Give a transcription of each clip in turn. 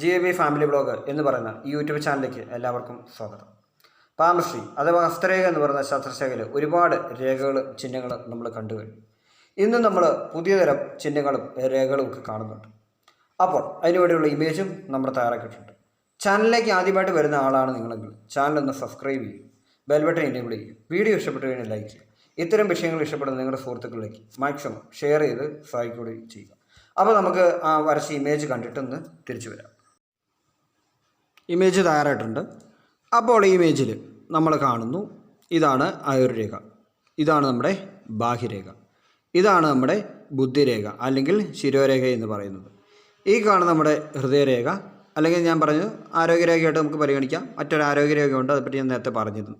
G A B family blog എന്ന് പറയുന്ന ഈ യൂട്യൂബ് ചാനലിലേക്ക് എല്ലാവർക്കും സ്വാഗതം. പാമശ്രീ അഥവാ ഹസ്തരേഖ എന്ന് പറയുന്ന ശാസ്ത്രശേഖര ഒരുപാട് രേഖകൾ ചിഹ്നങ്ങൾ നമ്മൾ കണ്ടു കഴിഞ്ഞു. ഇന്ന് നമ്മൾ പുതിയതരം ചിഹ്നങ്ങളും രേഖകളും ഒക്കെ കാണുന്നുണ്ട്. അപ്പോൾ അതിനുവേണ്ടിയുള്ള ഇമേജും നമ്മൾ തയ്യാറാക്കിയിട്ടുണ്ട്. ചാനലിലേക്ക് ആദ്യമായിട്ട് വരുന്ന ആളാണ് നിങ്ങളെങ്കിൽ ചാനൽ ഒന്ന് സബ്സ്ക്രൈബ് ചെയ്യും ബെൽബട്ടൺ എനേബിൾ ചെയ്യും വീഡിയോ ഇഷ്ടപ്പെട്ടു കഴിഞ്ഞാൽ ലൈക്ക് ചെയ്യുക. ഇത്തരം വിഷയങ്ങൾ ഇഷ്ടപ്പെടുന്ന നിങ്ങളുടെ സുഹൃത്തുക്കളിലേക്ക് മാക്സിമം ഷെയർ ചെയ്ത് സഹായിക്കുകയും ചെയ്യുക. അപ്പോൾ നമുക്ക് ആ വരച്ച ഇമേജ് കണ്ടിട്ടൊന്ന് തിരിച്ചു വരാം. ഇമേജ് തയ്യാറായിട്ടുണ്ട്. അപ്പോൾ ഇമേജിൽ നമ്മൾ കാണുന്നു ഇതാണ് ആയുർരേഖ. ഇതാണ് നമ്മുടെ ബാഹ്യരേഖ. ഇതാണ് നമ്മുടെ ബുദ്ധിരേഖ അല്ലെങ്കിൽ ശിരോരേഖ എന്ന് പറയുന്നത്. ഈ കാണുന്ന നമ്മുടെ ഹൃദയരേഖ അല്ലെങ്കിൽ ഞാൻ പറഞ്ഞു ആരോഗ്യരേഖയായിട്ട് നമുക്ക് പരിഗണിക്കാം. മറ്റൊരു ആരോഗ്യരേഖയുണ്ട് അതെപ്പറ്റി ഞാൻ നേരത്തെ പറഞ്ഞിരുന്നു.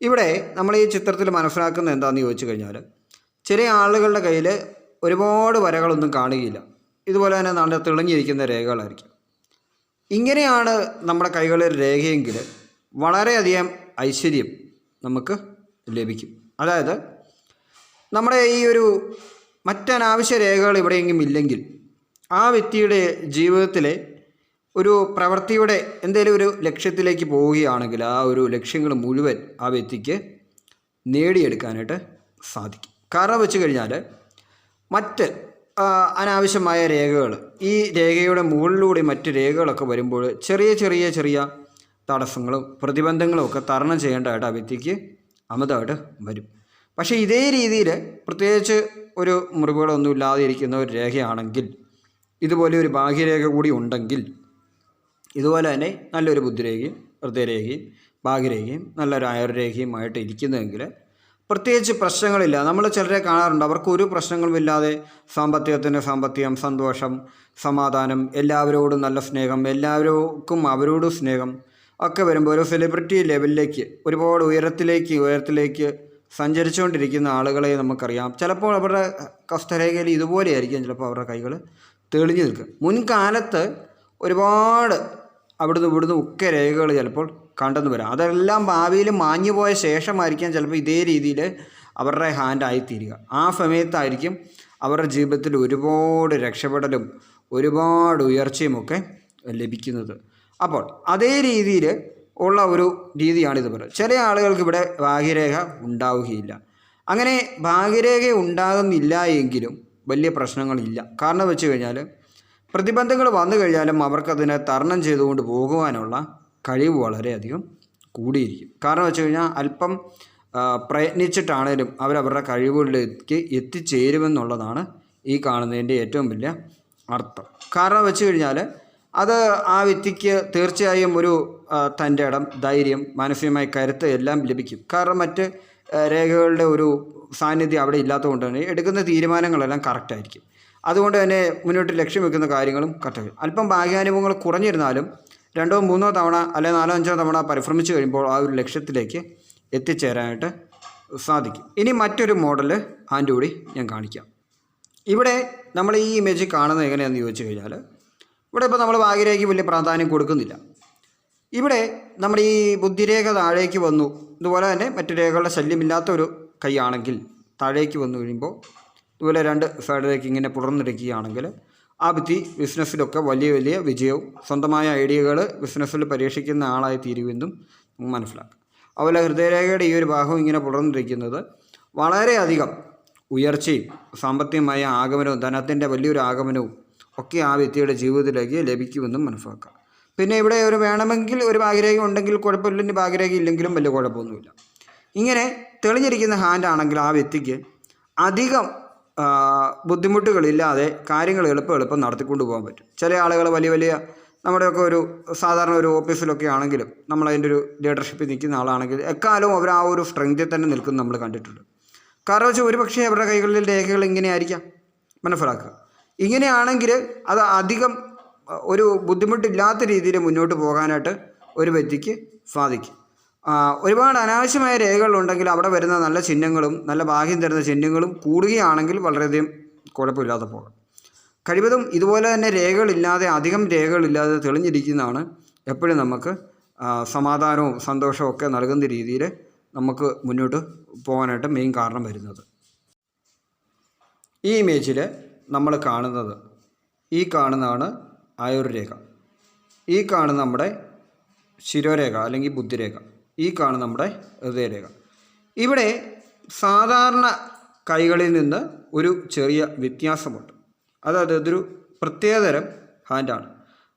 ഇവിടെ നമ്മൾ ഈ ചിത്രത്തിൽ മനസ്സിലാക്കുന്നത് എന്താണെന്ന് ചോദിച്ചു കഴിഞ്ഞാൽ ചില ആളുകളുടെ കയ്യിൽ ഒരുപാട് വരകളൊന്നും കാണുകയില്ല. ഇതുപോലെ തന്നെ നല്ല തിളങ്ങിയിരിക്കുന്ന രേഖകളായിരിക്കും. ഇങ്ങനെയാണ് നമ്മുടെ കൈകളിൽ രേഖയെങ്കിൽ വളരെയധികം ഐശ്വര്യം നമുക്ക് ലഭിക്കും. അതായത് നമ്മുടെ ഈ ഒരു മറ്റനാവശ്യ രേഖകൾ എവിടെയെങ്കിലും ഇല്ലെങ്കിൽ ആ വ്യക്തിയുടെ ജീവിതത്തിലെ ഒരു പ്രവൃത്തിയുടെ എന്തെങ്കിലും ഒരു ലക്ഷ്യത്തിലേക്ക് പോവുകയാണെങ്കിൽ ആ ഒരു ലക്ഷ്യങ്ങൾ മുഴുവൻ ആ വ്യക്തിക്ക് നേടിയെടുക്കാനായിട്ട് സാധിക്കും. കാരണം വെച്ച് കഴിഞ്ഞാൽ മറ്റ് അനാവശ്യമായ രേഖകൾ. ഈ രേഖയുടെ മുകളിലൂടെ മറ്റ് രേഖകളൊക്കെ വരുമ്പോൾ ചെറിയ ചെറിയ ചെറിയ തടസ്സങ്ങളും പ്രതിബന്ധങ്ങളും ഒക്കെ തരണം ചെയ്യേണ്ടതായിട്ട് ആ വ്യക്തിക്ക് അമിതമായിട്ട് വരും. പക്ഷേ ഇതേ രീതിയിൽ പ്രത്യേകിച്ച് ഒരു മുറിവുകളൊന്നും ഇല്ലാതെ ഇരിക്കുന്ന ഒരു രേഖയാണെങ്കിൽ ഇതുപോലെ ഒരു ബാഹ്യരേഖ കൂടി ഉണ്ടെങ്കിൽ ഇതുപോലെ തന്നെ നല്ലൊരു ബുദ്ധിരേഖയും ഹൃദയരേഖയും ഭാഗ്യരേഖയും നല്ലൊരു ആയുർരേഖയുമായിട്ട് ഇരിക്കുന്നതെങ്കിൽ പ്രത്യേകിച്ച് പ്രശ്നങ്ങളില്ല. നമ്മൾ ചിലരെ കാണാറുണ്ട്. അവർക്ക് ഒരു പ്രശ്നങ്ങളുമില്ലാതെ സാമ്പത്തികത്തിന്റെ സാമ്പത്തികം സന്തോഷം സമാധാനം എല്ലാവരോടും നല്ല സ്നേഹം എല്ലാവർക്കും അവരോടും സ്നേഹം ഒക്കെ വരുമ്പോൾ ഒരു സെലിബ്രിറ്റി ലെവലിലേക്ക് ഒരുപാട് ഉയരത്തിലേക്ക് ഉയരത്തിലേക്ക് സഞ്ചരിച്ചുകൊണ്ടിരിക്കുന്ന ആളുകളെ നമുക്കറിയാം. ചിലപ്പോൾ അവരുടെ കസ്തരേഖയിൽ ഇതുപോലെയായിരിക്കും ചിലപ്പോൾ അവരുടെ കൈകൾ തെളിഞ്ഞു നിൽക്കുക. മുൻകാലത്ത് ഒരുപാട് അവിടുന്ന് ഇവിടുന്ന് ഒക്കെ രേഖകൾ ചിലപ്പോൾ കണ്ടെന്ന് വരാം. അതെല്ലാം ഭാവിയിൽ മാഞ്ഞു പോയ ശേഷമായിരിക്കാം ചിലപ്പോൾ ഇതേ രീതിയിൽ അവരുടെ ഹാൻഡ് ആയിത്തീരുക ആ സമയത്തായിരിക്കും അവരുടെ ജീവിതത്തിൽ ഒരുപാട് രക്ഷപ്പെടലും ഒരുപാട് ഉയർച്ചയുമൊക്കെ ലഭിക്കുന്നത്. അപ്പോൾ അതേ രീതിയിൽ ഉള്ള ഒരു രീതിയാണിത് പറയുന്നത് ചില ആളുകൾക്ക് ഇവിടെ ഭാഗ്യരേഖ ഉണ്ടാവുകയില്ല. അങ്ങനെ ഭാഗ്യരേഖ ഉണ്ടാകുന്നില്ല എങ്കിലും വലിയ പ്രശ്നങ്ങളില്ല. കാരണം വെച്ച് കഴിഞ്ഞാൽ പ്രതിബന്ധങ്ങൾ വന്നു കഴിഞ്ഞാലും അവർക്കതിനെ തരണം ചെയ്തുകൊണ്ട് പോകുവാനുള്ള കഴിവ് വളരെയധികം കൂടിയിരിക്കും. കാരണം വെച്ച് കഴിഞ്ഞാൽ അല്പം പ്രയത്നിച്ചിട്ടാണേലും അവരവരുടെ കഴിവുകളിലേക്ക് എത്തിച്ചേരുമെന്നുള്ളതാണ് ഈ കാണുന്നതിന്റെ ഏറ്റവും വലിയ അർത്ഥം. കാരണം വെച്ച് കഴിഞ്ഞാൽ അത് ആ വ്യക്തിക്ക് തീർച്ചയായും ഒരു തന്റെ ഇടം ധൈര്യം മാനസികമായ കരുത്ത് എല്ലാം ലഭിക്കും. കാരണം മറ്റ് രേഖകളുടെ ഒരു സാന്നിധ്യം അവിടെ ഇല്ലാത്തതുകൊണ്ട് തന്നെ എടുക്കുന്ന തീരുമാനങ്ങളെല്ലാം കറക്റ്റായിരിക്കും അതുകൊണ്ട് തന്നെ മുന്നോട്ട് ലക്ഷ്യം വെക്കുന്ന കാര്യങ്ങളും കറക്റ്റായിരിക്കും അല്പം ഭാഗ്യാനുഭവങ്ങൾ കുറഞ്ഞിരുന്നാലും രണ്ടോ മൂന്നോ തവണ അല്ലെങ്കിൽ നാലോ അഞ്ചോ തവണ പരിശ്രമിച്ചു കഴിയുമ്പോൾ ആ ഒരു ലക്ഷ്യത്തിലേക്ക് എത്തിച്ചേരാനായിട്ട് സാധിക്കും. ഇനി മറ്റൊരു മോഡൽ ഹാൻഡ് കൂടി ഞാൻ കാണിക്കാം. ഇവിടെ നമ്മൾ ഈ ഇമേജ് കാണുന്നത് എങ്ങനെയാണെന്ന് ചോദിച്ചു കഴിഞ്ഞാൽ ഇവിടെ ഇപ്പോൾ നമ്മൾ ഭാഗ്യരേഖയ്ക്ക് വലിയ പ്രാധാന്യം കൊടുക്കുന്നില്ല. ഇവിടെ നമ്മുടെ ഈ ബുദ്ധിരേഖ താഴേക്ക് വന്നു. ഇതുപോലെ തന്നെ മറ്റു രേഖകളുടെ ശല്യമില്ലാത്ത ഒരു കൈയാണെങ്കിൽ താഴേക്ക് വന്നു കഴിയുമ്പോൾ ഇതുപോലെ രണ്ട് സൈഡിലേക്ക് ഇങ്ങനെ പുറന്നിരിക്കുകയാണെങ്കിൽ ആ വ്യക്തി ബിസിനസ്സിലൊക്കെ വലിയ വലിയ വിജയവും സ്വന്തമായ ഐഡിയകൾ ബിസിനസ്സിൽ പരീക്ഷിക്കുന്ന ആളായി തീരുമെന്നും നമുക്ക് മനസ്സിലാക്കാം. അതുപോലെ ഹൃദയരേഖയുടെ ഈ ഒരു ഭാഗം ഇങ്ങനെ പുലർന്നിരിക്കുന്നത് വളരെയധികം ഉയർച്ചയും സാമ്പത്തികമായ ആഗമനവും ധനത്തിന്റെ വലിയൊരു ആഗമനവും ഒക്കെ ആ വ്യക്തിയുടെ ജീവിതത്തിലേക്ക് ലഭിക്കുമെന്നും മനസ്സിലാക്കാം. പിന്നെ ഇവിടെ ഒരു വേണമെങ്കിൽ ഒരു ഭാഗ്യരേഖ ഉണ്ടെങ്കിൽ കുഴപ്പമില്ല ഇനി ഭാഗ്യരേഖ ഇല്ലെങ്കിലും വലിയ കുഴപ്പമൊന്നുമില്ല. ഇങ്ങനെ തെളിഞ്ഞിരിക്കുന്ന ഹാൻഡ് ആണെങ്കിൽ ആ വ്യക്തിക്ക് അധികം ബുദ്ധിമുട്ടുകളില്ലാതെ കാര്യങ്ങൾ എളുപ്പം എളുപ്പം നടത്തിക്കൊണ്ട് പോകാൻ പറ്റും. ചില ആളുകൾ വലിയ വലിയ നമ്മുടെയൊക്കെ ഒരു സാധാരണ ഒരു ഓഫീസിലൊക്കെ ആണെങ്കിലും നമ്മൾ അതിന്റെ ഒരു ലീഡർഷിപ്പിൽ നിൽക്കുന്ന ആളാണെങ്കിൽ എക്കാലവും അവർ ആ ഒരു സ്ട്രെങ്തിൽ തന്നെ നിൽക്കുന്ന നമ്മൾ കണ്ടിട്ടുണ്ട്. കാരണം വെച്ചാൽ ഒരുപക്ഷെ അവരുടെ കൈകളിൽ രേഖകൾ ഇങ്ങനെയായിരിക്കാം. മനസ്സിലാക്കുക. ഇങ്ങനെയാണെങ്കിൽ അത് അധികം ഒരു ബുദ്ധിമുട്ടില്ലാത്ത രീതിയിൽ മുന്നോട്ട് പോകാനായിട്ട് ഒരു വ്യക്തിക്ക് സാധിക്കും. ഒരുപാട് അനാവശ്യമായ രേഖകളുണ്ടെങ്കിൽ അവിടെ വരുന്ന നല്ല ചിഹ്നങ്ങളും നല്ല ഭാഗ്യം തരുന്ന ചിഹ്നങ്ങളും കൂടുകയാണെങ്കിൽ വളരെയധികം കുഴപ്പമില്ലാതെ പോകാം കഴിവതും ഇതുപോലെ തന്നെ രേഖകളില്ലാതെ അധികം രേഖകളില്ലാതെ തെളിഞ്ഞിരിക്കുന്നതാണ് എപ്പോഴും നമുക്ക് സമാധാനവും സന്തോഷവും ഒക്കെ നൽകുന്ന രീതിയിൽ നമുക്ക് മുന്നോട്ട് പോകാനായിട്ട് മെയിൻ കാരണം വരുന്നത്. ഈ ഇമേജിൽ നമ്മൾ കാണുന്നത് ഈ കാണുന്നതാണ് ആയുർരേഖ. ഈ കാണുന്ന നമ്മുടെ ശിരോരേഖ അല്ലെങ്കിൽ ബുദ്ധിരേഖ. ഈ കാണുന്ന നമ്മുടെ ഹൃദയരേഖ. ഇവിടെ സാധാരണ കൈകളിൽ നിന്ന് ഒരു ചെറിയ വ്യത്യാസമുണ്ട്. അതായത് ഇതൊരു പ്രത്യേകതരം ഹാൻഡാണ്.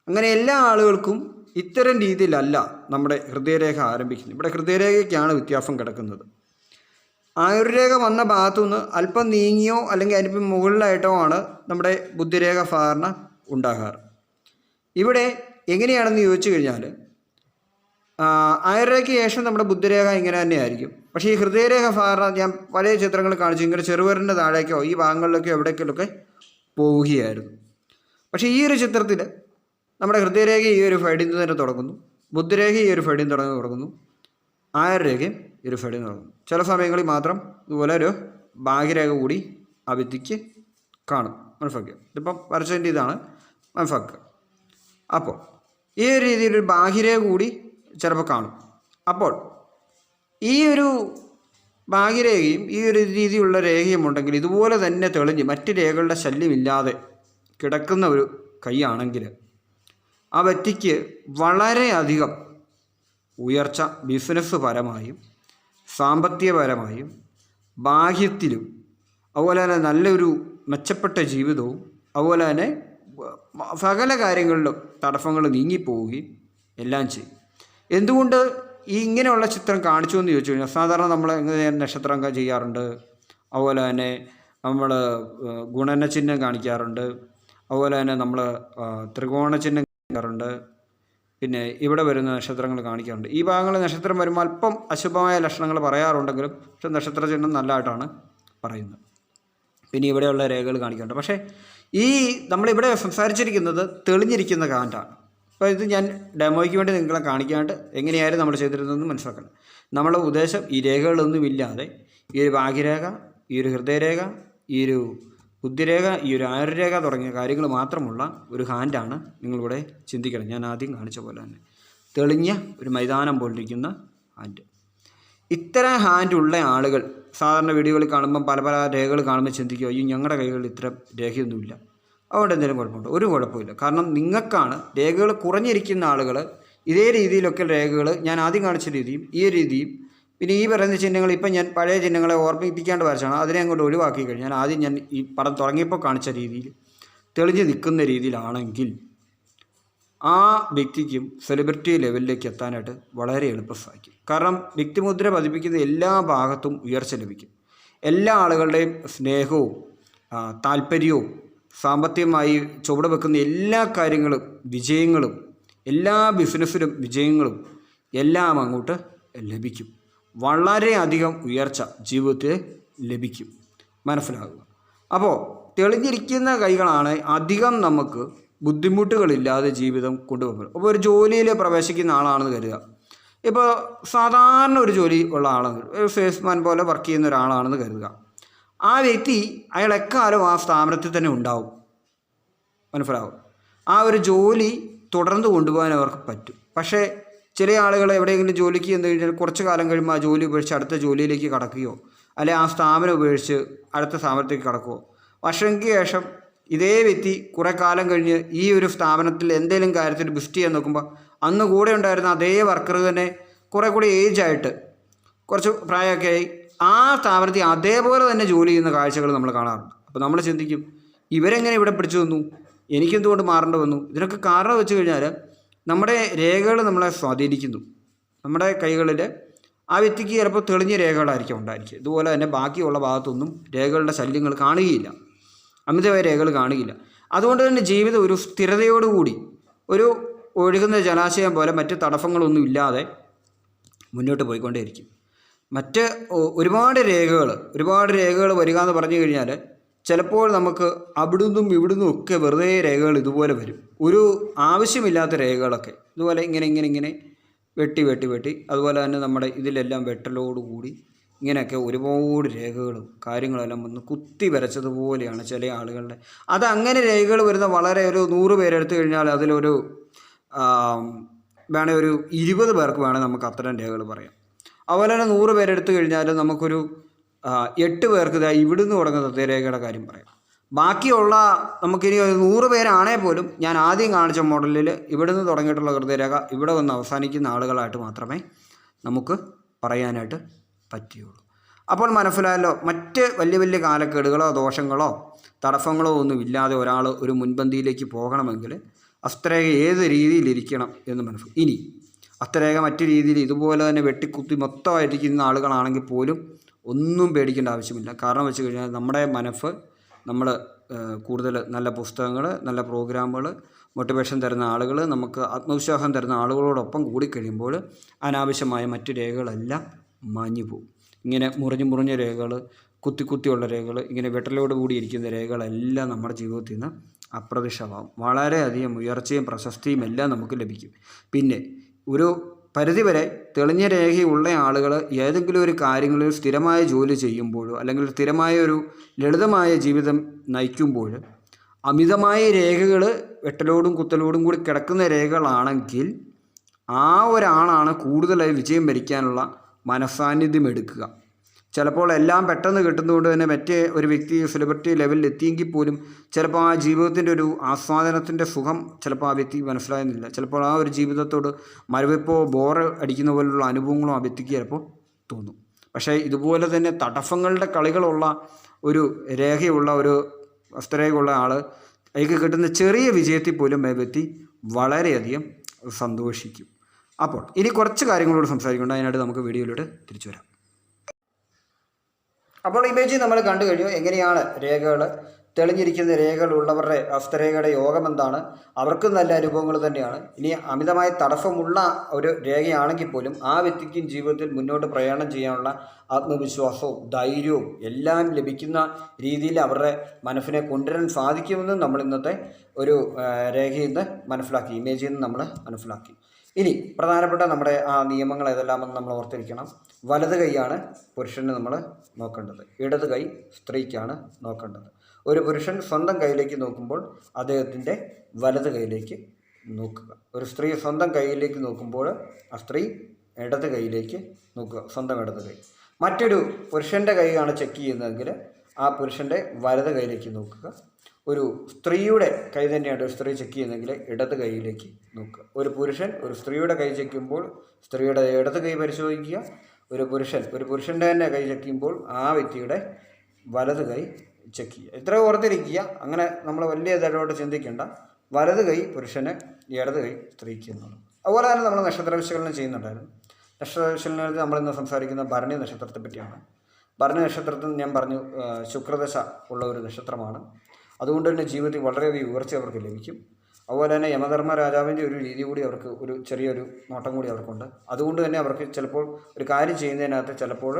അങ്ങനെ എല്ലാ ആളുകൾക്കും ഇത്തരം രീതിയിലല്ല നമ്മുടെ ഹൃദയരേഖ ആരംഭിക്കുന്നത്. ഇവിടെ ഹൃദയരേഖയ്ക്കാണ് വ്യത്യാസം കിടക്കുന്നത്. ആയുർരേഖ വന്ന ഭാഗത്തുനിന്ന് അല്പം നീങ്ങിയോ അല്ലെങ്കിൽ അതിന് മുകളിലായിട്ടോ ആണ് നമ്മുടെ ബുദ്ധിരേഖ സാധാരണ ഉണ്ടാകാറ്. ഇവിടെ എങ്ങനെയാണെന്ന് ചോദിച്ചു കഴിഞ്ഞാൽ ആയുർരേഖയ്ക്ക് ശേഷം നമ്മുടെ ബുദ്ധിരേഖ ഇങ്ങനെ തന്നെയായിരിക്കും. പക്ഷേ ഈ ഹൃദയരേഖ സാധാരണ ഞാൻ പല ചിത്രങ്ങൾ കാണിച്ചു. ഇങ്ങനെ ചെറുവരന്റെ താഴേക്കോ ഈ ഭാഗങ്ങളിലേക്കോ എവിടേക്കെങ്കിലൊക്കെ പോവുകയായിരുന്നു. പക്ഷേ ഈ ഒരു ചിത്രത്തിൽ നമ്മുടെ ഹൃദയരേഖ ഈ ഒരു ഫൈഡിൽ നിന്ന് തന്നെ തുടങ്ങുന്നു. ബുദ്ധിരേഖ ഈ ഒരു ഫൈഡിൽ നിന്ന് തുടങ്ങി തുടങ്ങുന്നു. ആയുർരേഖയും ഈ ഒരു ഫൈഡിൽ നിന്ന് തുടങ്ങുന്നു. ചില സമയങ്ങളിൽ മാത്രം ഇതുപോലെ ഒരു ഭാഗ്യരേഖ കൂടി ആ വ്യക്തിക്ക് കാണും. മനസ്സിലാക്കുക ഇതിപ്പം വരച്ചതിന്റെ ഇതാണ്. മനസ്സിലാക്കുക. അപ്പോൾ ഈ ഒരു രീതിയിലൊരു ബാഹ്യരേഖ കൂടി ചിലപ്പോൾ കാണും. അപ്പോൾ ഈ ഒരു ഭാഗ്യരേഖയും ഈ ഒരു രീതിയിലുള്ള രേഖയും ഉണ്ടെങ്കിൽ ഇതുപോലെ തന്നെ തെളിഞ്ഞ് മറ്റ് രേഖകളുടെ ശല്യമില്ലാതെ കിടക്കുന്ന ഒരു കൈയാണെങ്കിൽ ആ വ്യക്തിക്ക് വളരെയധികം ഉയർച്ച ബിസിനസ് പരമായും സാമ്പത്തികപരമായും ബാഹ്യത്തിലും അതുപോലെ തന്നെ നല്ലൊരു മെച്ചപ്പെട്ട ജീവിതവും അതുപോലെ തന്നെ സകല കാര്യങ്ങളിലും തടസ്സങ്ങൾ നീങ്ങിപ്പോവുകയും എല്ലാം ചെയ്യും. എന്തുകൊണ്ട് ഈ ഇങ്ങനെയുള്ള ചിത്രം കാണിച്ചു എന്ന് ചോദിച്ചു കഴിഞ്ഞാൽ സാധാരണ നമ്മൾ എങ്ങനെ നക്ഷത്രം ചെയ്യാറുണ്ട്. അതുപോലെ തന്നെ നമ്മൾ ഗുണന ചിഹ്നം കാണിക്കാറുണ്ട്. അതുപോലെ തന്നെ നമ്മൾ ത്രികോണ ചിഹ്നം കാണിക്കാറുണ്ട്. പിന്നെ ഇവിടെ വരുന്ന നക്ഷത്രങ്ങൾ കാണിക്കാറുണ്ട്. ഈ ഭാഗങ്ങളിൽ നക്ഷത്രം വരുമ്പോൾ അല്പം അശുഭമായ ലക്ഷണങ്ങൾ പറയാറുണ്ടെങ്കിലും പക്ഷെ നക്ഷത്ര ചിഹ്നം നല്ലതായിട്ടാണ് പറയുന്നത്. പിന്നെ ഇവിടെയുള്ള രേഖകൾ കാണിക്കാറുണ്ട്. പക്ഷേ ഈ നമ്മളിവിടെ സംസാരിച്ചിരിക്കുന്നത് തെളിഞ്ഞിരിക്കുന്ന കാന്റാണ് അപ്പോൾ ഇത് ഞാൻ ഡെമോയ്ക്ക് വേണ്ടി നിങ്ങളെ കാണിക്കാനായിട്ട് എങ്ങനെയായിരുന്നു നമ്മൾ ചെയ്തിരുന്നതെന്ന് മനസ്സിലാക്കണം. നമ്മളെ ഉദ്ദേശം ഈ രേഖകളൊന്നും ഇല്ലാതെ ഈ ഒരു ഭാഗ്യരേഖ ഈ ഒരു ഹൃദയരേഖ ഈ ഒരു ബുദ്ധിരേഖ ഈ ഒരു ആയുർരേഖ തുടങ്ങിയ കാര്യങ്ങൾ മാത്രമുള്ള ഒരു ഹാൻഡാണ് നിങ്ങളിവിടെ ചിന്തിക്കണം. ഞാൻ ആദ്യം കാണിച്ച പോലെ തന്നെ. തെളിഞ്ഞ ഒരു മൈതാനം പോലിരിക്കുന്ന ഹാൻഡ്. ഇത്തരം ഹാൻഡ് ഉള്ള ആളുകൾ സാധാരണ വീഡിയോകൾ കാണുമ്പം പല പല രേഖകൾ കാണുമ്പോൾ ചിന്തിക്കുക അയ്യോ ഞങ്ങളുടെ കൈകളിൽ ഇത്ര രേഖയൊന്നുമില്ല. അതുകൊണ്ട് എന്തെങ്കിലും കുഴപ്പമുണ്ടോ? ഒരു കുഴപ്പമില്ല. കാരണം നിങ്ങൾക്കാണ് രേഖകൾ കുറഞ്ഞിരിക്കുന്ന ആളുകൾ ഇതേ രീതിയിലൊക്കെ രേഖകൾ ഞാൻ ആദ്യം കാണിച്ച രീതിയും ഈ രീതിയും പിന്നെ ഈ പറയുന്ന ചിഹ്നങ്ങൾ ഇപ്പം ഞാൻ പഴയ ചിഹ്നങ്ങളെ ഓർമ്മിപ്പിക്കാണ്ട് വരച്ചാണ് അതിനെ അങ്ങോട്ട് ഒഴിവാക്കി കഴിഞ്ഞാൽ ആദ്യം ഞാൻ ഈ പടം തുടങ്ങിയപ്പോൾ കാണിച്ച രീതിയിൽ തെളിഞ്ഞു നിൽക്കുന്ന രീതിയിലാണെങ്കിൽ ആ വ്യക്തിക്കും സെലിബ്രിറ്റി ലെവലിലേക്ക് എത്താനായിട്ട് വളരെ എളുപ്പം സാധിക്കും. കാരണം വ്യക്തിമുദ്ര പതിപ്പിക്കുന്ന എല്ലാ ഭാഗത്തും ഉയർച്ച ലഭിക്കും. എല്ലാ ആളുകളുടെയും സ്നേഹവും താല്പര്യവും സാമ്പത്തികമായി ചുവട് വെക്കുന്ന എല്ലാ കാര്യങ്ങളും വിജയങ്ങളും എല്ലാ ബിസിനസ്സിലും വിജയങ്ങളും എല്ലാം അങ്ങോട്ട് ലഭിക്കും. വളരെയധികം ഉയർച്ച ജീവിതത്തിൽ ലഭിക്കും. മനസ്സിലാകുക. അപ്പോൾ തെളിഞ്ഞിരിക്കുന്ന കൈകളാണ് അധികം നമുക്ക് ബുദ്ധിമുട്ടുകളില്ലാതെ ജീവിതം കൊണ്ടുപോകുന്നത്. അപ്പോൾ ഒരു ജോലിയിൽ പ്രവേശിക്കുന്ന ആളാണെന്ന് കരുതുക. ഇപ്പോൾ സാധാരണ ഒരു ജോലി ഉള്ള ആളാണ്. ഒരു സെയിൽസ്മാൻ പോലെ വർക്ക് ചെയ്യുന്ന ഒരാളാണെന്ന് കരുതുക. ആ വ്യക്തി അയാൾ എക്കാലം ആ സ്ഥാപനത്തിൽ തന്നെ ഉണ്ടാവും. മനസ്സിലാവും ആ ഒരു ജോലി തുടർന്ന് കൊണ്ടുപോകാൻ അവർക്ക് പറ്റും. പക്ഷേ ചില ആളുകൾ എവിടെയെങ്കിലും ജോലിക്ക് ചെന്ന് കഴിഞ്ഞാൽ കുറച്ച് കാലം കഴിയുമ്പോൾ ആ ജോലി ഉപേക്ഷിച്ച് അടുത്ത ജോലിയിലേക്ക് കടക്കുകയോ അല്ലെങ്കിൽ ആ സ്ഥാപനം ഉപേക്ഷിച്ച് അടുത്ത സ്ഥാപനത്തേക്ക് കടക്കുകയോ. വർഷങ്ങൾക്ക് ശേഷം ഇതേ വ്യക്തി കുറേ കാലം കഴിഞ്ഞ് ഈ ഒരു സ്ഥാപനത്തിൽ എന്തെങ്കിലും കാര്യത്തിൽ ബിസ്റ്റ് ചെയ്യാൻ നോക്കുമ്പോൾ അന്ന് കൂടെ ഉണ്ടായിരുന്ന അതേ വർക്കർ തന്നെ കുറേ കൂടി ഏജായിട്ട് കുറച്ച് പ്രായമൊക്കെ ആയി ആ സ്ഥാപനത്തിൽ അതേപോലെ തന്നെ ജോലി ചെയ്യുന്ന കാഴ്ചകൾ നമ്മൾ കാണാറുണ്ട്. അപ്പോൾ നമ്മൾ ചിന്തിക്കും ഇവരെങ്ങനെ ഇവിടെ പിടിച്ചു വന്നു എനിക്കെന്തുകൊണ്ട് മാറേണ്ടി വന്നു? ഇതിനൊക്കെ കാരണം വെച്ച് കഴിഞ്ഞാൽ നമ്മുടെ രേഖകൾ നമ്മളെ സ്വാധീനിക്കുന്നു. നമ്മുടെ കൈകളിൽ ആ വ്യക്തിക്ക് ചിലപ്പോൾ തെളിഞ്ഞ രേഖകളായിരിക്കും ഉണ്ടായിരിക്കുക. ഇതുപോലെ തന്നെ ബാക്കിയുള്ള ഭാഗത്തൊന്നും രേഖകളുടെ ശല്യങ്ങൾ കാണുകയില്ല. അമിതമായ രേഖകൾ കാണുകയില്ല. അതുകൊണ്ട് തന്നെ ജീവിതം ഒരു സ്ഥിരതയോടുകൂടി ഒരു ഒഴുകുന്ന ജലാശയം പോലെ മറ്റ് തടസ്സങ്ങളൊന്നും ഇല്ലാതെ മുന്നോട്ട് പോയിക്കൊണ്ടേയിരിക്കും. മറ്റ് ഒരുപാട് രേഖകൾ ഒരുപാട് രേഖകൾ വരിക എന്ന് പറഞ്ഞു കഴിഞ്ഞാൽ ചിലപ്പോൾ നമുക്ക് അവിടുന്നും ഇവിടുന്നും ഒക്കെ വെറുതെ രേഖകൾ ഇതുപോലെ വരും. ഒരു ആവശ്യമില്ലാത്ത രേഖകളൊക്കെ. ഇതുപോലെ ഇങ്ങനെ ഇങ്ങനെ ഇങ്ങനെ വെട്ടി വെട്ടി വെട്ടി. അതുപോലെ തന്നെ നമ്മുടെ ഇതിലെല്ലാം വെട്ടലോടുകൂടി ഇങ്ങനെയൊക്കെ ഒരുപാട് രേഖകളും കാര്യങ്ങളെല്ലാം വന്ന് കുത്തി വരച്ചതുപോലെയാണ് ചില ആളുകളുടെ. അത് അങ്ങനെ രേഖകൾ വരുന്ന വളരെ ഒരു നൂറ് പേരെടുത്തു കഴിഞ്ഞാൽ അതിലൊരു വേണേൽ ഒരു ഇരുപത് പേർക്ക് വേണേൽ നമുക്ക് അത്തരം രേഖകൾ പറയാം. അതുപോലെ തന്നെ നൂറ് പേരെടുത്തു കഴിഞ്ഞാൽ നമുക്കൊരു എട്ട് പേർക്ക് ഇതാ ഇവിടുന്ന് തുടങ്ങുന്ന തത്വരേഖയുടെ കാര്യം പറയാം. ബാക്കിയുള്ള നമുക്കിനി ഒരു നൂറ് പേരാണേ പോലും ഞാൻ ആദ്യം കാണിച്ച മോഡലിൽ ഇവിടുന്ന് തുടങ്ങിയിട്ടുള്ള ഹൃദയരേഖ ഇവിടെ വന്ന് അവസാനിക്കുന്ന ആളുകളായിട്ട് മാത്രമേ നമുക്ക് പറയാനായിട്ട് പറ്റുകയുള്ളൂ. അപ്പോൾ മനസ്സിലായല്ലോ മറ്റ് വലിയ വലിയ കാലക്കേടുകളോ ദോഷങ്ങളോ തടസ്സങ്ങളോ ഒന്നും ഇല്ലാതെ ഒരാൾ ഒരു മുൻപന്തിയിലേക്ക് പോകണമെങ്കിൽ അസ്ത്രേഖ ഏത് രീതിയിലിരിക്കണം എന്ന് മനസ്സിലാക്കും ഇനി അസ്ത്രരേഖ മറ്റു രീതിയിൽ ഇതുപോലെ തന്നെ വെട്ടിക്കുത്തി മൊത്തമായിരിക്കുന്ന ആളുകളാണെങ്കിൽ പോലും ഒന്നും പേടിക്കേണ്ട ആവശ്യമില്ല. കാരണം വെച്ച് കഴിഞ്ഞാൽ നമ്മുടെ മനസ്സ് നമ്മൾ കൂടുതൽ നല്ല പുസ്തകങ്ങൾ നല്ല പ്രോഗ്രാമുകൾ മോട്ടിവേഷൻ തരുന്ന ആളുകൾ നമുക്ക് ആത്മവിശ്വാസം തരുന്ന ആളുകളോടൊപ്പം കൂടിക്കഴിയുമ്പോൾ അനാവശ്യമായ മറ്റു രേഖകളെല്ലാം മാഞ്ഞു പോകും. ഇങ്ങനെ മുറിഞ്ഞു മുറിഞ്ഞ രേഖകൾ കുത്തി കുത്തിയുള്ള രേഖകൾ ഇങ്ങനെ വെട്ടലോട് കൂടിയിരിക്കുന്ന രേഖകളെല്ലാം നമ്മുടെ ജീവിതത്തിൽ നിന്ന് അപ്രത്യക്ഷമാകും. വളരെയധികം ഉയർച്ചയും പ്രശസ്തിയും എല്ലാം നമുക്ക് ലഭിക്കും. പിന്നെ ഒരു പരിധിവരെ തെളിഞ്ഞ രേഖയുള്ള ആളുകൾ ഏതെങ്കിലും ഒരു കാര്യങ്ങളിൽ സ്ഥിരമായ ജോലി ചെയ്യുമ്പോഴോ അല്ലെങ്കിൽ സ്ഥിരമായ ഒരു ലളിതമായ ജീവിതം നയിക്കുമ്പോൾ അമിതമായ രേഖകൾ വെട്ടലോടും കുത്തലോടും കൂടി കിടക്കുന്ന രേഖകളാണെങ്കിൽ ആ ഒരാളാണ് കൂടുതലായി വിജയം ഭരിക്കാനുള്ള മനസാന്നിധ്യം എടുക്കുക. ചിലപ്പോൾ എല്ലാം പെട്ടെന്ന് കിട്ടുന്നതുകൊണ്ട് തന്നെ മറ്റേ ഒരു വ്യക്തി സെലിബ്രിറ്റി ലെവലിൽ എത്തിയെങ്കിൽ പോലും ചിലപ്പോൾ ആ ജീവിതത്തിന്റെ ഒരു ആസ്വാദനത്തിന്റെ സുഖം ചിലപ്പോൾ ആ വ്യക്തിക്ക് മനസ്സിലാകുന്നില്ല. ചിലപ്പോൾ ആ ഒരു ജീവിതത്തോട് മരവിപ്പോ ബോറ് അടിക്കുന്ന പോലുള്ള അനുഭവങ്ങളും ആ വ്യക്തിക്ക് ചിലപ്പോൾ തോന്നും. പക്ഷേ ഇതുപോലെ തന്നെ തടസ്സങ്ങളുടെ കളികളുള്ള ഒരു രേഖയുള്ള ഒരു വസ്ത്രരേഖയുള്ള ആൾ അയാൾക്ക് കിട്ടുന്ന ചെറിയ വിജയത്തിൽ പോലും ആ വ്യക്തി വളരെയധികം സന്തോഷിക്കും. അപ്പോൾ ഇനി കുറച്ച് കാര്യങ്ങളോട് സംസാരിക്കുന്നുണ്ട്. അതിനായിട്ട് നമുക്ക് വീഡിയോയിലൂടെ തിരിച്ചു വരാം. അപ്പോൾ ഇമേജ് നമ്മൾ കണ്ടു കഴിഞ്ഞു എങ്ങനെയാണ് രേഖകൾ തെളിഞ്ഞിരിക്കുന്ന രേഖകളുള്ളവരുടെ ഹസ്തരേഖയുടെ യോഗം എന്താണ് അവർക്കും നല്ല അനുഭവങ്ങൾ തന്നെയാണ്. ഇനി അമിതമായ തടസ്സമുള്ള ഒരു രേഖയാണെങ്കിൽ പോലും ആ വ്യക്തിക്കും ജീവിതത്തിൽ മുന്നോട്ട് പ്രയാണം ചെയ്യാനുള്ള ആത്മവിശ്വാസവും ധൈര്യവും എല്ലാം ലഭിക്കുന്ന രീതിയിൽ അവരുടെ മനസ്സിനെ കൊണ്ടുവരാൻ സാധിക്കുമെന്നും നമ്മൾ ഇന്നത്തെ ഒരു രേഖയിൽ നിന്ന് മനസ്സിലാക്കി ഇമേജിൽ നിന്ന് നമ്മൾ മനസ്സിലാക്കി. ഇനി പ്രധാനപ്പെട്ട നമ്മുടെ ആ നിയമങ്ങൾ ഏതെല്ലാമെന്ന് നമ്മൾ ഓർത്തിരിക്കണം. വലത് കൈയാണ് പുരുഷന് നമ്മൾ നോക്കേണ്ടത്. ഇടത് കൈ സ്ത്രീക്കാണ് നോക്കേണ്ടത്. ഒരു പുരുഷൻ സ്വന്തം കൈയിലേക്ക് നോക്കുമ്പോൾ അദ്ദേഹത്തിന്റെ വലത് കൈയിലേക്ക് നോക്കുക. ഒരു സ്ത്രീ സ്വന്തം കൈയിലേക്ക് നോക്കുമ്പോൾ ആ സ്ത്രീ ഇടത് കൈയിലേക്ക് നോക്കുക സ്വന്തം ഇടത് കൈ. മറ്റൊരു പുരുഷന്റെ കൈയാണ് ചെക്ക് ചെയ്യുന്നതെങ്കിൽ ആ പുരുഷന്റെ വലത് കൈയിലേക്ക് നോക്കുക. ഒരു സ്ത്രീയുടെ കൈ തന്നെയാണ് ഒരു സ്ത്രീ ചെക്ക് ചെയ്യുന്നെങ്കിൽ ഇടത് കൈയിലേക്ക് നോക്കുക. ഒരു പുരുഷൻ ഒരു സ്ത്രീയുടെ കൈ ചെക്കുമ്പോൾ സ്ത്രീയുടെ ഇടത് കൈ പരിശോധിക്കുക. ഒരു പുരുഷൻ ഒരു പുരുഷന്റെ തന്നെ കൈ ചെക്ക് ചെയ്യുമ്പോൾ ആ വ്യക്തിയുടെ വലത് കൈ ചെക്ക് ചെയ്യുക. ഇത്ര ഓർത്തിരിക്കുക. അങ്ങനെ നമ്മൾ വലിയ ഇതായിട്ട് ചിന്തിക്കേണ്ട. വലത് കൈ പുരുഷന് ഇടത് കൈ സ്ത്രീക്ക് എന്നുള്ളത്. അതുപോലെ തന്നെ നമ്മൾ നക്ഷത്ര വിശകലനം ചെയ്യുന്നുണ്ടായിരുന്നു. നക്ഷത്ര വിശകലനത്തിൽ നമ്മളിന്ന് സംസാരിക്കുന്ന ഭരണി നക്ഷത്രത്തെ പറ്റിയാണ്. ഭരണി നക്ഷത്രത്തിൽ ഞാൻ പറഞ്ഞു ശുക്രദശ ഉള്ള ഒരു നക്ഷത്രമാണ്. അതുകൊണ്ട് തന്നെ ജീവിതത്തിൽ വളരെയധികം ഉയർച്ച അവർക്ക് ലഭിക്കും. അതുപോലെ തന്നെ യമധർമ്മ രാജാവിന്റെ ഒരു രീതി കൂടി അവർക്ക് ഒരു ചെറിയൊരു നോട്ടം കൂടി അവർക്കുണ്ട്. അതുകൊണ്ട് തന്നെ അവർക്ക് ചിലപ്പോൾ ഒരു കാര്യം ചെയ്യുന്നതിനകത്ത് ചിലപ്പോൾ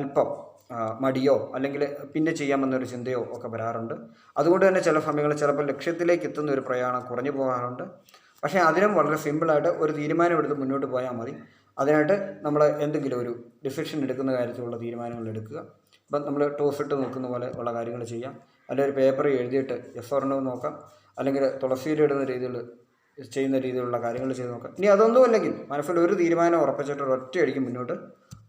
അല്പം മടിയോ അല്ലെങ്കിൽ പിന്നെ ചെയ്യാമെന്നൊരു ചിന്തയോ ഒക്കെ വരാറുണ്ട്. അതുകൊണ്ട് തന്നെ ചില സമയങ്ങളിൽ ചിലപ്പോൾ ലക്ഷ്യത്തിലേക്ക് എത്തുന്ന ഒരു പ്രയാണം കുറഞ്ഞു പോകാറുണ്ട്. പക്ഷേ അതിനും വളരെ സിമ്പിളായിട്ട് ഒരു തീരുമാനമെടുത്ത് മുന്നോട്ട് പോയാൽ മതി. അതിനായിട്ട് നമ്മൾ എന്തെങ്കിലും ഒരു ഡിസിഷൻ എടുക്കുന്ന കാര്യത്തിലുള്ള തീരുമാനങ്ങൾ എടുക്കുക. ഇപ്പം നമ്മൾ ടോസ് ഇട്ട് നോക്കുന്ന പോലെ ഉള്ള കാര്യങ്ങൾ ചെയ്യാം. അല്ലെങ്കിൽ ഒരു പേപ്പർ എഴുതിയിട്ട് എസ് ഓർണോ നോക്കാം. അല്ലെങ്കിൽ തുളസിയിൽ ഇടുന്ന രീതിയിൽ ചെയ്യുന്ന രീതിയിലുള്ള കാര്യങ്ങൾ ചെയ്ത് നോക്കാം. ഇനി അതൊന്നും അല്ലെങ്കിൽ മനസ്സിൽ ഒരു തീരുമാനം ഉറപ്പിച്ചിട്ട് ഒറ്റയടിക്ക് മുന്നോട്ട്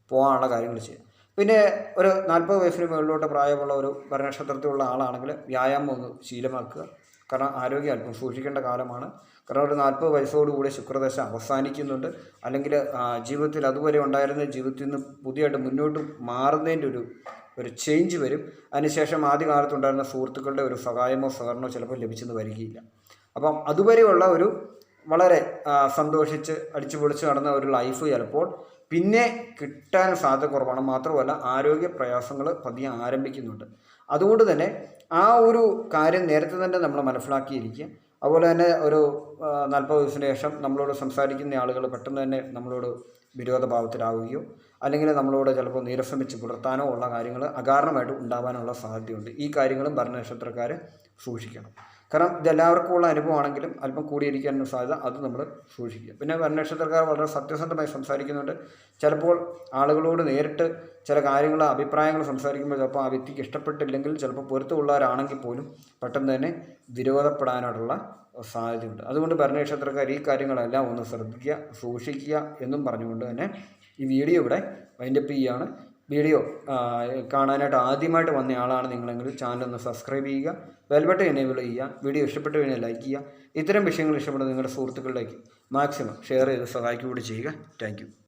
പോകാനുള്ള കാര്യങ്ങൾ ചെയ്യാം. പിന്നെ ഒരു നാൽപ്പത് വയസ്സിന് മുകളിലോട്ട് പ്രായമുള്ള ഒരു ഭരണക്ഷേത്രത്തിലുള്ള ആളാണെങ്കിൽ വ്യായാമം ഒന്ന് ശീലമാക്കുക. കാരണം ആരോഗ്യം അല്പം സൂക്ഷിക്കേണ്ട കാലമാണ്. കാരണം ഒരു നാൽപ്പത് വയസ്സോടുകൂടി ശുക്രദശ അവസാനിക്കുന്നുണ്ട്. അല്ലെങ്കിൽ ജീവിതത്തിൽ അതുവരെ ഉണ്ടായിരുന്ന ജീവിതത്തിൽ നിന്ന് പുതിയതായിട്ട് മുന്നോട്ട് മാറുന്നതിന്റെ ഒരു ഒരു ചേഞ്ച് വരും. അതിനുശേഷം ആദ്യ കാലത്തുണ്ടായിരുന്ന സുഹൃത്തുക്കളുടെ ഒരു സഹായമോ സഹകരണമോ ചിലപ്പോൾ ലഭിച്ചെന്ന് വരികയില്ല. അപ്പം അതുവരെയുള്ള ഒരു വളരെ സന്തോഷിച്ച് അടിച്ചു പൊളിച്ച് നടന്ന ഒരു ലൈഫ് ചിലപ്പോൾ പിന്നെ കിട്ടാൻ സാധ്യത കുറവാണ്. മാത്രമല്ല ആരോഗ്യ പ്രയാസങ്ങൾ പതിയെ ആരംഭിക്കുന്നുണ്ട്. അതുകൊണ്ട് തന്നെ ആ ഒരു കാര്യം നേരത്തെ തന്നെ നമ്മൾ മനസ്സിലാക്കിയിരിക്കുക. അതുപോലെ തന്നെ ഒരു നാൽപ്പത് ദിവസത്തിന് ശേഷം നമ്മളോട് സംസാരിക്കുന്ന ആളുകൾ പെട്ടെന്ന് തന്നെ നമ്മളോട് വിരോധഭാവത്തിലാവുകയോ അല്ലെങ്കിൽ നമ്മളോട് ചിലപ്പോൾ നീരസം വെച്ച് പുലർത്താനോ ഉള്ള കാര്യങ്ങൾ അകാരണമായിട്ട് ഉണ്ടാവാനുള്ള സാധ്യതയുണ്ട്. ഈ കാര്യങ്ങളും ഭരണനക്ഷത്രക്കാർ സൂക്ഷിക്കണം. കാരണം ഇതെല്ലാവർക്കും ഉള്ള അനുഭവമാണെങ്കിലും അല്പം കൂടിയിരിക്കാനുള്ള സാധ്യത അത് നമ്മൾ സൂക്ഷിക്കുക. പിന്നെ ഭരണനക്ഷത്രക്കാർ വളരെ സത്യസന്ധമായി സംസാരിക്കുന്നുണ്ട്. ചിലപ്പോൾ ആളുകളോട് നേരിട്ട് ചില കാര്യങ്ങൾ അഭിപ്രായങ്ങൾ സംസാരിക്കുമ്പോൾ ചിലപ്പോൾ ആ വ്യക്തിക്ക് ഇഷ്ടപ്പെട്ടില്ലെങ്കിൽ ചിലപ്പോൾ പൊരുത്തമുള്ളവരാണെങ്കിൽ പോലും പെട്ടെന്ന് തന്നെ വിരോധപ്പെടാനായിട്ടുള്ള സാധ്യതയുണ്ട്. അതുകൊണ്ട് ഭരണനക്ഷത്രക്കാർ ഈ കാര്യങ്ങളെല്ലാം ഒന്ന് ശ്രദ്ധിക്കുക സൂക്ഷിക്കുക എന്നും പറഞ്ഞുകൊണ്ട് തന്നെ ഈ വീഡിയോ ഇവിടെ വൈൻഡപ്പ് ചെയ്യുകയാണ്. വീഡിയോ കാണാനായിട്ട് ആദ്യമായിട്ട് വന്ന ആളാണ് നിങ്ങളെങ്കിൽ ചാനൽ ഒന്ന് സബ്സ്ക്രൈബ് ചെയ്യുക ബെൽബട്ടൺ എനേബിൾ ചെയ്യുക വീഡിയോ ഇഷ്ടപ്പെട്ടു കഴിഞ്ഞാൽ ലൈക്ക് ചെയ്യുക. ഇത്തരം വിഷയങ്ങൾ ഇഷ്ടപ്പെടുന്ന നിങ്ങളുടെ സുഹൃത്തുക്കളിലേക്ക് മാക്സിമം ഷെയർ ചെയ്ത് സഹായിക്കുക കൂടി ചെയ്യുക. താങ്ക്